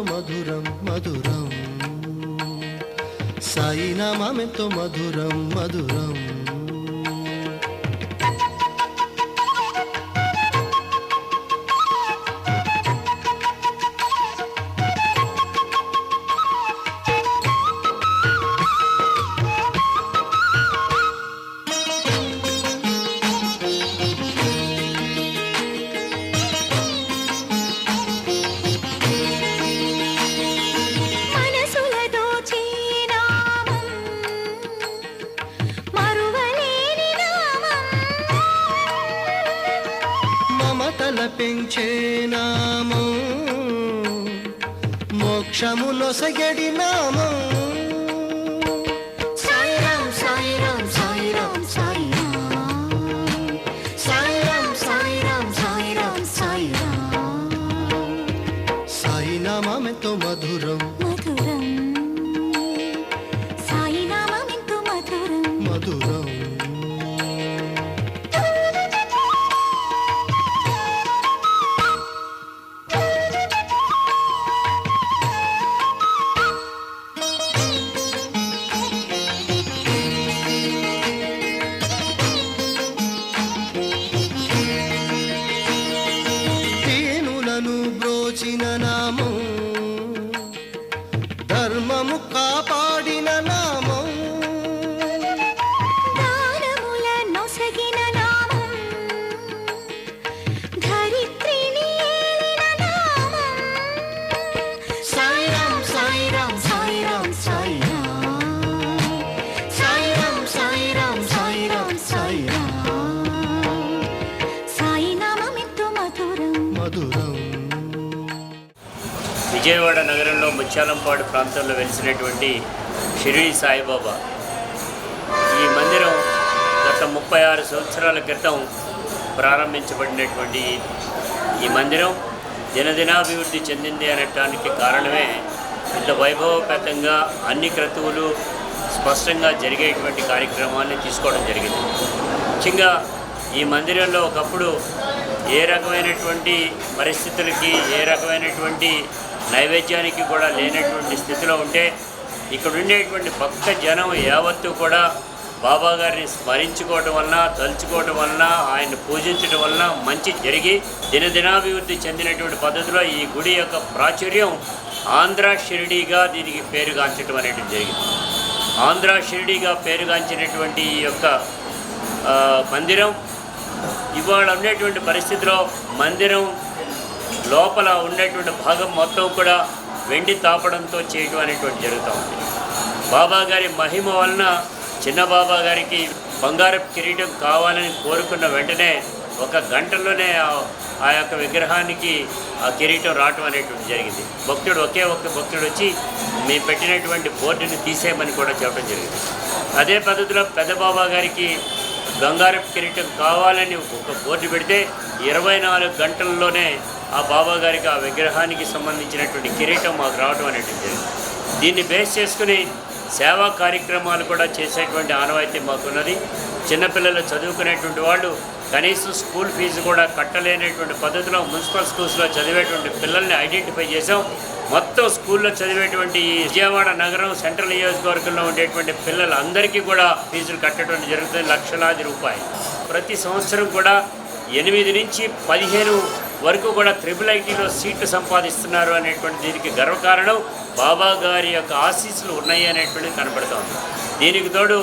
మధురం మధురం. సాయి నామెంతో మధురం మధురం. పెంచే నామం మోక్షము నొసగడి నామం సాయిరాం సాయిరాం సాయిరాం సాయిరాం. సాయిరాం సాయిరాం సాయిరాం సాయిరాం. సాయి నామెంతో మధురం. మధురం முக்காபா విజయవాడ నగరంలో ముత్యాలంపాడు ప్రాంతంలో వెలిసినటువంటి షిరిడి సాయిబాబా. ఈ మందిరం గత ముప్పై ఆరు సంవత్సరాల క్రితం ప్రారంభించబడినటువంటి ఈ మందిరం దినదినాభివృద్ధి చెందింది అనటానికి కారణమే ఇంత వైభవపేతంగా అన్ని క్రతువులు స్పష్టంగా జరిగేటువంటి కార్యక్రమాన్ని తీసుకోవడం జరిగింది. ముఖ్యంగా ఈ మందిరంలో ఒకప్పుడు ఏ రకమైనటువంటి పరిస్థితులకి ఏ రకమైనటువంటి నైవేద్యానికి కూడా లేనటువంటి స్థితిలో ఉంటే ఇక్కడ ఉండేటువంటి భక్త జనం యావత్తు కూడా బాబా గారిని స్మరించుకోవటం వలన తలుచుకోవటం వలన ఆయన పూజించడం వలన మంచి జరిగి దినదినాభివృద్ధి చెందినటువంటి పద్ధతిలో ఈ గుడి యొక్క ప్రాచుర్యం ఆంధ్ర షిరిడీగా దీనికి పేరుగాంచడం అనేది జరిగింది. ఆంధ్ర షిరిడీగా పేరుగాంచినటువంటి ఈ యొక్క మందిరం ఇవాళ ఉండేటువంటి పరిస్థితిలో మందిరం లోపల ఉండేటువంటి భాగం మొత్తం కూడా వెండి తాపడంతో చేయడం అనేటువంటి జరుగుతూ ఉంది. బాబా గారి మహిమ వలన చిన్న బాబా గారికి బంగారపు కిరీటం కావాలని కోరుకున్న వెంటనే ఒక గంటలోనే ఆ- ఆ యొక్క విగ్రహానికి ఆ కిరీటం రావటం అనేటువంటి జరిగింది. భక్తుడు ఒకే ఒక్క భక్తుడు వచ్చి మేము పెట్టినటువంటి బోర్డుని తీసేయమని కూడా చెప్పడం జరిగింది. అదే పద్ధతిలో పెద్ద బాబా గారికి బంగారపు కిరీటం కావాలని ఒక బోర్డు పెడితే ఇరవై నాలుగు గంటల్లోనే ఆ బాబా గారికి ఆ విగ్రహానికి సంబంధించినటువంటి కిరీటం మాకు రావడం అనేటువంటి జరిగింది. దీన్ని బేస్ చేసుకుని సేవా కార్యక్రమాలు కూడా చేసేటువంటి ఆనవాయితీ మాకున్నది. చిన్నపిల్లలు చదువుకునేటువంటి వాళ్ళు కనీసం స్కూల్ ఫీజు కూడా కట్టలేనటువంటి పద్ధతిలో మున్సిపల్ స్కూల్స్లో చదివేటువంటి పిల్లల్ని ఐడెంటిఫై చేసాం మొత్తం స్కూల్లో చదివేటువంటి ఈ విజయవాడ నగరం సెంట్రల్ నియోజకవర్గంలో ఉండేటువంటి పిల్లలందరికీ కూడా ఫీజులు కట్టడం జరుగుతుంది లక్షలాది రూపాయలు. ప్రతి సంవత్సరం కూడా ఎనిమిది నుంచి పదిహేను వరకు కూడా త్రిబుల్ ఐటీలో సీట్లు సంపాదిస్తున్నారు అనేటువంటి దీనికి గర్వకారణం బాబా గారి యొక్క ఆశీస్సులు ఉన్నాయి అనేటువంటిది కనపడుతోంది దీనికి తోడు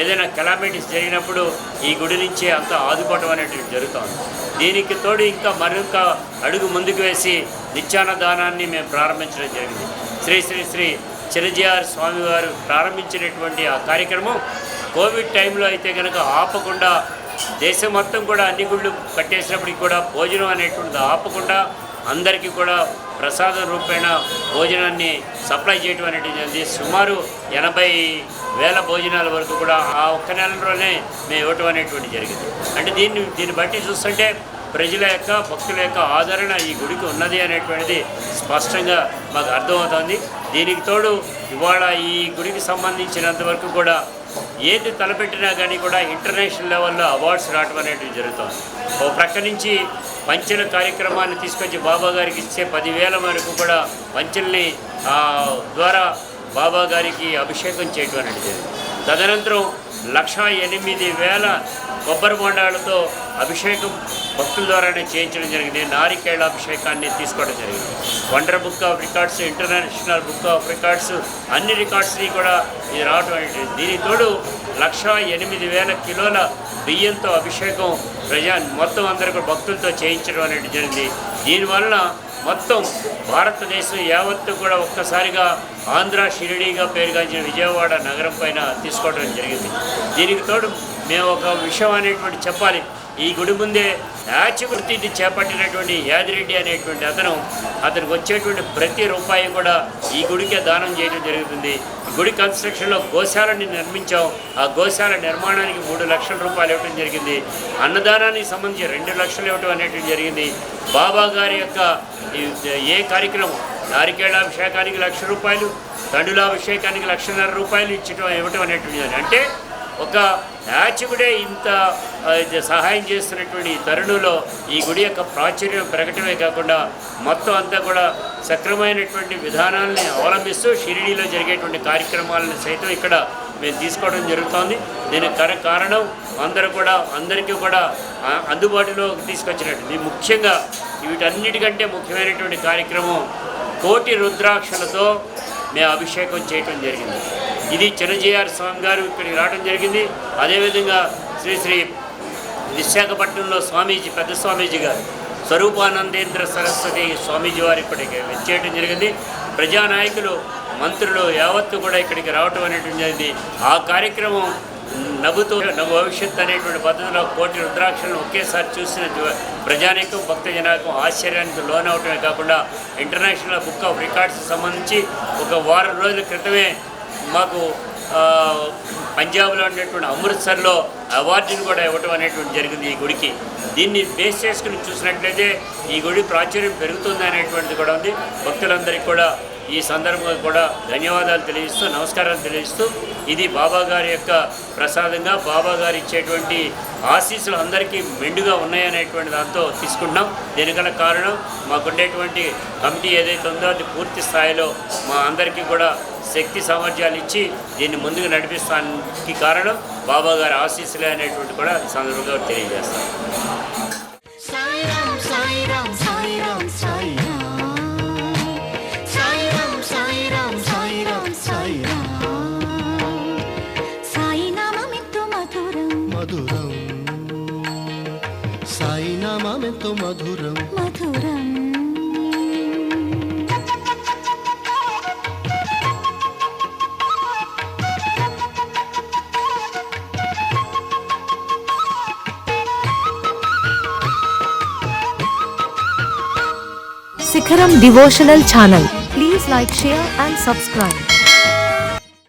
ఏదైనా కెలామిటీస్ జరిగినప్పుడు ఈ గుడి నుంచే అంత ఆదుకోవటం అనేటువంటి జరుగుతోంది దీనికి తోడు ఇంకా మరొక అడుగు ముందుకు వేసి నిత్యాన్నదానాన్ని మేము ప్రారంభించడం జరిగింది. శ్రీ శ్రీ శ్రీ చిరంజీఆర్ స్వామివారు ప్రారంభించినటువంటి ఆ కార్యక్రమం కోవిడ్ టైంలో అయితే కనుక ఆపకుండా దేశం మొత్తం కూడా అన్ని గుళ్ళు కట్టేసినప్పటికి కూడా భోజనం అనేటువంటిది ఆపకుండా అందరికీ కూడా ప్రసాదం రూపేణ భోజనాన్ని సప్లై చేయడం అనేటువంటిది సుమారు ఎనభై వేల భోజనాల వరకు కూడా ఆ ఒక్క నెలలోనే మేము ఇవ్వటం అనేటువంటి జరిగింది. అంటే దీన్ని దీన్ని బట్టి చూస్తుంటే ప్రజల యొక్క భక్తుల యొక్క ఆదరణ ఈ గుడికి ఉన్నది అనేటువంటిది స్పష్టంగా మాకు అర్థమవుతుంది. దీనికి తోడు ఇవాళ ఈ గుడికి సంబంధించినంత వరకు కూడా ఏది తలపెట్టినా కానీ కూడా ఇంటర్నేషనల్ లెవెల్లో అవార్డ్స్ రావడం అనేటివి జరుగుతుంది. ఓ ప్రక్క నుంచి పంచెల కార్యక్రమాన్ని తీసుకొచ్చి బాబా గారికి ఇచ్చే పదివేల వరకు కూడా పంచెల్ని ద్వారా బాబా గారికి అభిషేకం చేయటం అనేది జరిగింది. తదనంతరం లక్ష ఎనిమిది వేల కొబ్బరి బొండాలతో అభిషేకం భక్తుల ద్వారానే చేయించడం జరిగింది. నారికేళ అభిషేకాన్ని తీసుకోవడం జరిగింది. Wonder book of records international book of records అన్ని రికార్డ్స్ని కూడా ఇది రావడం అనేది దీని తోడు లక్ష ఎనిమిది వేల కిలోల బియ్యంతో అభిషేకం ప్రజా మొత్తం అందరూ భక్తులతో చేయించడం అనేది జరిగింది. దీనివల్ల మొత్తం భారతదేశం యావత్తు కూడా ఒక్కసారిగా ఆంధ్ర షిరిడీగా పేరుగాంచిన విజయవాడ నగరం పైన తీసుకోవడం జరిగింది. దీనికి తోడు మేము ఒక విషయం అనేటువంటి చెప్పాలి. ఈ గుడి ముందే యాచివృత్తిని చేపట్టినటువంటి యాదిరెడ్డి అనేటువంటి అతను అతనికి వచ్చేటువంటి ప్రతి రూపాయి కూడా ఈ గుడికే దానం చేయడం జరుగుతుంది. గుడి కన్స్ట్రక్షన్లో గోశాలని నిర్మించాం. ఆ గోశాల నిర్మాణానికి మూడు లక్షల రూపాయలు ఇవ్వడం జరిగింది. అన్నదానానికి సంబంధించి రెండు లక్షలు ఇవ్వడం అనేటువంటి జరిగింది. బాబా గారి యొక్క ఏ కార్యక్రమం? నారికేళాభిషేకానికి లక్ష రూపాయలు తండ్రులాభిషేకానికి లక్షన్నర రూపాయలు ఇచ్చటం ఇవ్వటం అనేటువంటి అంటే ఒక యాచకుడే ఇంత సహాయం చేస్తున్నటువంటి ఈ తరుణంలో ఈ గుడి యొక్క ప్రాచుర్యం ప్రకటమే కాకుండా మొత్తం అంతా కూడా సక్రమైనటువంటి విధానాలని అవలంబిస్తూ షిరిడీలో జరిగేటువంటి కార్యక్రమాలను సైతం ఇక్కడ మేము తీసుకోవడం జరుగుతోంది. దీనికి కర కారణం అందరూ కూడా అందరికీ కూడా అందుబాటులో తీసుకొచ్చినట్టు. ముఖ్యంగా వీటన్నిటికంటే ముఖ్యమైనటువంటి కార్యక్రమం కోటి రుద్రాక్షలతో మేము అభిషేకం చేయటం జరిగింది. ఇది చిరంజీఆర్ స్వామి గారు ఇక్కడికి రావడం జరిగింది. అదేవిధంగా శ్రీ శ్రీ విశాఖపట్నంలో స్వామీజీ పెద్ద స్వామీజీ గారు స్వరూపానందేంద్ర సరస్వతి స్వామీజీ వారు ఇక్కడికి వచ్చేయడం జరిగింది. ప్రజానాయకులు మంత్రులు యావత్తు కూడా ఇక్కడికి రావటం అనేటువంటి జరిగింది. ఆ కార్యక్రమం నవ్వుతూ నవ భవిష్యత్ అనేటువంటి పద్ధతిలో కోటి రుద్రాక్షలను ఒకేసారి చూసిన ప్రజానికం భక్త జనాకం ఆశ్చర్యానికి లోనవటమే కాకుండా ఇంటర్నేషనల్ బుక్ ఆఫ్ రికార్డ్స్ సంబంధించి ఒక వారం రోజుల క్రితమే మాకు పంజాబ్లో ఉన్నటువంటి అమృత్సర్లో అవార్డును కూడా ఇవ్వటం అనేటువంటి జరిగింది ఈ గుడికి. దీన్ని బేస్ చేసుకుని చూసినట్లయితే ఈ గుడి ప్రాచుర్యం పెరుగుతుంది అనేటువంటిది కూడా ఉంది. భక్తులందరికీ కూడా ఈ సందర్భంగా కూడా ధన్యవాదాలు తెలియజేస్తూ నమస్కారాలు తెలియజేస్తూ ఇది బాబా గారి యొక్క ప్రసాదంగా బాబా గారు ఇచ్చేటువంటి ఆశీస్సులు అందరికీ మెండుగా ఉన్నాయనేటువంటి దాంతో తీసుకుంటున్నాం. దీనికల కారణం మాకుండేటువంటి కమిటీ ఏదైతే ఉందో అది పూర్తి స్థాయిలో మా అందరికీ కూడా శక్తి సామర్థ్యాలు ఇచ్చి దీన్ని ముందుకు నడిపిస్తానికి కారణం బాబాగారి ఆశీస్సులే అనేటువంటి కూడా ఈ సందర్భంగా తెలియజేస్తాం. ఎంతో మధురం. మధురం. Shikharam devotional channel. Please like share and subscribe.